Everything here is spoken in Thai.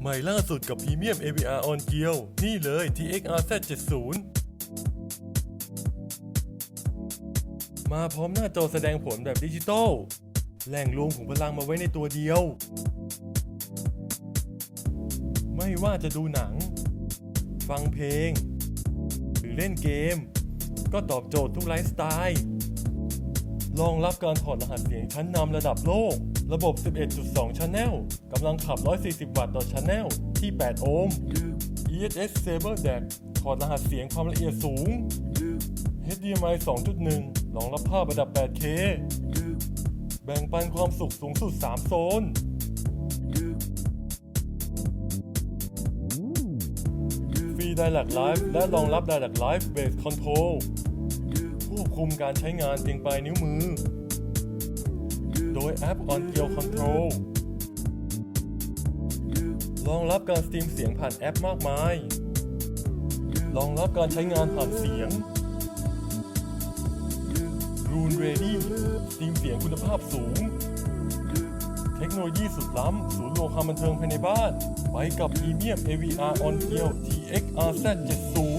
ใหม่ล่าสุดกับพรีเมียม AVR on Gear นี่เลย TXRZ 70 มาพร้อมหน้าจอแสดงผลแบบดิจิตอลแหล่งรวมของพลังมาไว้ในตัวเดียว ไม่ว่าจะดูหนัง ฟังเพลง หรือเล่นเกม ก็ตอบโจทย์ทุกไลฟ์สไตล์ รองรับการถอดรหัสเสียงชั้นนำระดับโลก ระบบ 11.2 Channel กำลังขับ 140 วัตต์ต่อ Channel ที่ 8 โอห์ม ESS Saber DAC ถอดรหัสเสียงความละเอียดสูง HDMI 2.1 รองรับภาพระดับ 8K แบ่งปันความสุขสูงสุด 3 โซน ฟรี Direct Live และรองรับ Direct Live Base Control บคุมการใช้งานเพียงปลายนิ้วมือ โดยแอป On Gear Control รองรับการสตรีมเสียงผ่านแอปมากมาย รองรับการใช้งานผ่านเสียง Rune Ready สตรีมเสียงคุณภาพสูง เทคโนโลยีสุดล้ำ ศูนย์รวมความบันเทิงภายในบ้าน ไปกับพรีเมียม AVR On Gear TXRZ 70